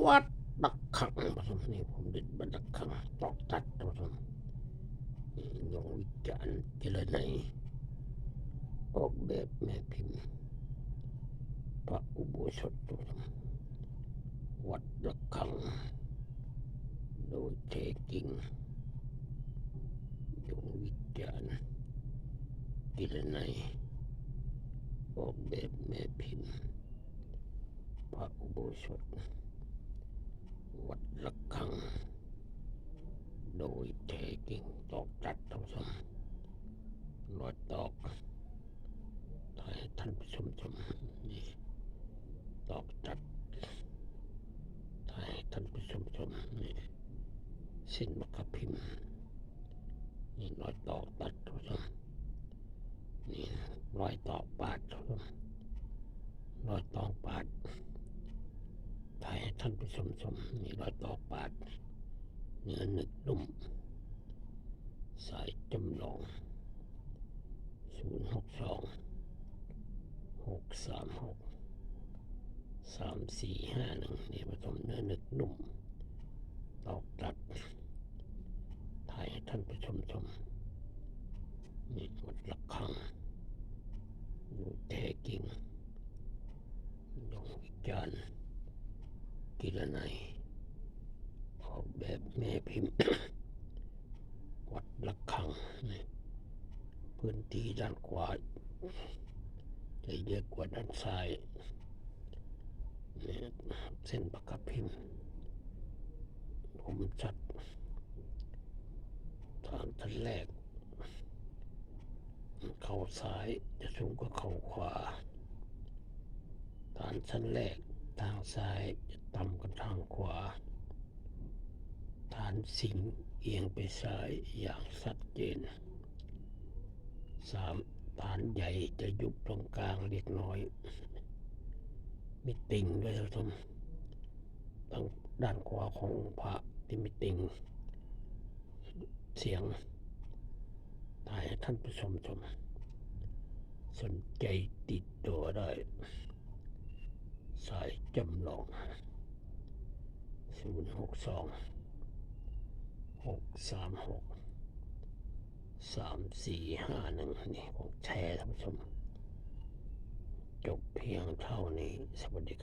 วัดดักขังผสมนี่ผมดิดบัดดักขังตอกตัดผสมนี่ยงวิจารณ์เจริญในออกแบบแม่พิมพ์พระอุโบสถผสมวัดดักขังโดยแท้จริงยงวิจารณ์เจริญในออกแบบแม่พิมพ์พระอุโบสถ วัดละคัง โดยแท้จริงตอกจัดทั้งสมรอยตอกให้ ท่านผู้ชมชมนี่ตอกจัดให้ท่านผู้ชมชมนี่สิ้นมรรพิมพ์นี่รอยตอกตัดทั้งสมนี่รอยตอกปาดทั้งสมรอยตอกปาดถ่ายท่านผู้ชมชมมีรอยตอกปาดเนื้อหนึกนุ่มสายจำลอง 0 6 2 6 3 6 3 4 5 1นี่ผสมเนื้อหนึกนุ่มตอกตัดถ่ายให้ท่านผู้ชมชมนี่วัดหละคังดูแท้จริงยงวิจารกิรนัยออกแบบแม่พิมพ์ วัดหละคังนี่พื้นที่ด้านขวา จะเยอะกว่าด้านซ้ายนี่เส้นปากกาพิมพ์ผมชัดทางทันแรก เข่าซ้ายจะสูงกว่าเข่าขวาฐานชั้นแรกทางซ้ายจะต่ำกว่าทางขวาฐานสิงเอียงไปซ้ายอย่างชัดเจนสาม ฐานใหญ่จะยุบตรงกลางเล็กน้อย มีติ่งด้วยท่านผู้ชมทางด้านขวาของพระที่มีติ่งเสียงถ่ายให้ท่านผู้ชมชม สนใจติดตัวได้ สายจำลอง 0 6 2 6 3 6 3 4 5 1 นี่ของแท้ ท่านผู้ชม จบเพียงเท่านี้ สวัสดีครับ